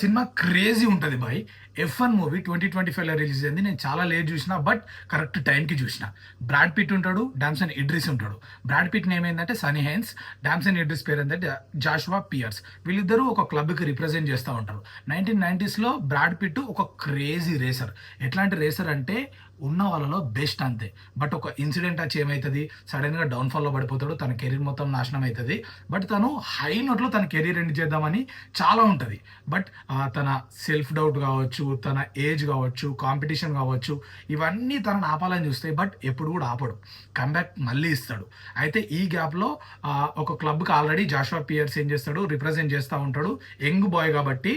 Cinema crazy ఉంటుంది boy. F one movie twenty twenty ఫైవ్లో release అయింది. నేను చాలా లేట్ చూసిన బట్ కరెక్ట్ టైంకి చూసిన. బ్రాడ్ పిట్ ఉంటాడు డామ్సన్ ఇడ్రిస్ ఉంటాడు. బ్రాడ్ పిట్ నేమ్ ఏంటంటే సనీ హైన్స్ డామ్సన్ ఇడ్రిస్ పేరు ఏంటంటే జాషువా పియర్స్. వీళ్ళిద్దరూ ఒక క్లబ్కి రిప్రజెంట్ చేస్తూ ఉంటారు. నైన్టీన్ నైంటీస్లో బ్రాడ్ పిట్ ఒక క్రేజీ రేసర్. ఎట్లాంటి రేసర్ అంటే ఉన్న వాళ్ళలో బెస్ట్ అంతే. బట్ ఒక ఇన్సిడెంట్ వచ్చి ఏమవుతుంది సడన్గా డౌన్ఫాల్లో పడిపోతాడు తన కెరీర్ మొత్తం నాశనం అవుతుంది బట్ తను హై నోట్లో తన కెరీర్ ఎండ్ చేద్దామని చాలా ఉంటుంది. బట్ తన సెల్ఫ్ డౌట్ కావచ్చు తన ఏజ్ కావచ్చు కాంపిటీషన్ కావచ్చు ఇవన్నీ తనను ఆపాలని చూస్తాయి బట్ ఎప్పుడు కూడా ఆపడు. కంబ్యాక్ మళ్ళీ ఇస్తాడు. అయితే ఈ గ్యాప్లో ఒక క్లబ్కి ఆల్రెడీ జాషువా పియర్స్ ఏం చేస్తాడు రిప్రజెంట్ చేస్తూ ఉంటాడు. యంగ్ బాయ్ కాబట్టి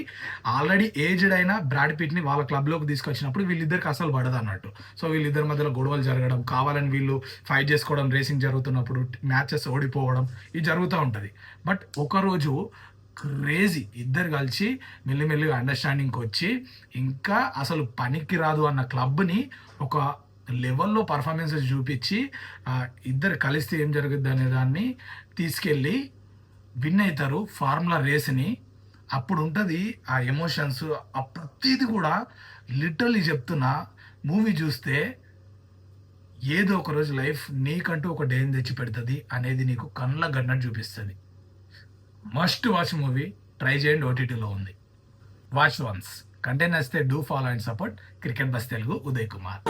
ఆల్రెడీ ఏజ్డ్ అయిన బ్రాడ్ పిట్ని వాళ్ళ క్లబ్లోకి తీసుకొచ్చినప్పుడు వీళ్ళిద్దరికి అసలు పడదు అన్నట్టు. సో వీళ్ళిద్దరి మధ్యలో గొడవలు జరగడం కావాలని వీళ్ళు ఫైట్ చేసుకోవడం రేసింగ్ జరుగుతున్నప్పుడు మ్యాచెస్ ఓడిపోవడం ఇది జరుగుతూ ఉంటుంది. బట్ ఒకరోజు క్రేజీ. ఇద్దరు కలిసి మెల్లిమెల్లిగా అండర్స్టాండింగ్కి వచ్చి ఇంకా అసలు పనికి రాదు అన్న క్లబ్ని ఒక లెవెల్లో పర్ఫార్మెన్సెస్ చూపించి ఇద్దరు కలిస్తే ఏం జరుగుద్ది అనే దాన్ని తీసుకెళ్ళి విన్ అవుతారు ఫార్ములా రేస్ని అప్పుడు ఉంటుంది ఆ ఎమోషన్స్ ఆ ప్రతిది కూడా లిటరలీ చెప్తున్నా మూవీ చూస్తే ఏదో ఒక రోజు లైఫ్ నీకంటూ ఒక డేని తెచ్చి పెడుతుంది అనేది నీకు కళ్ళ గన్నట్టు చూపిస్తుంది. మస్ట్ వాచ్ మూవీ ట్రై చేయండి ఓటీటీలో ఉంది. వాచ్ వన్స్ కంటెంట్ నచ్చితే do follow and support cricket bus Telugu Uday Kumar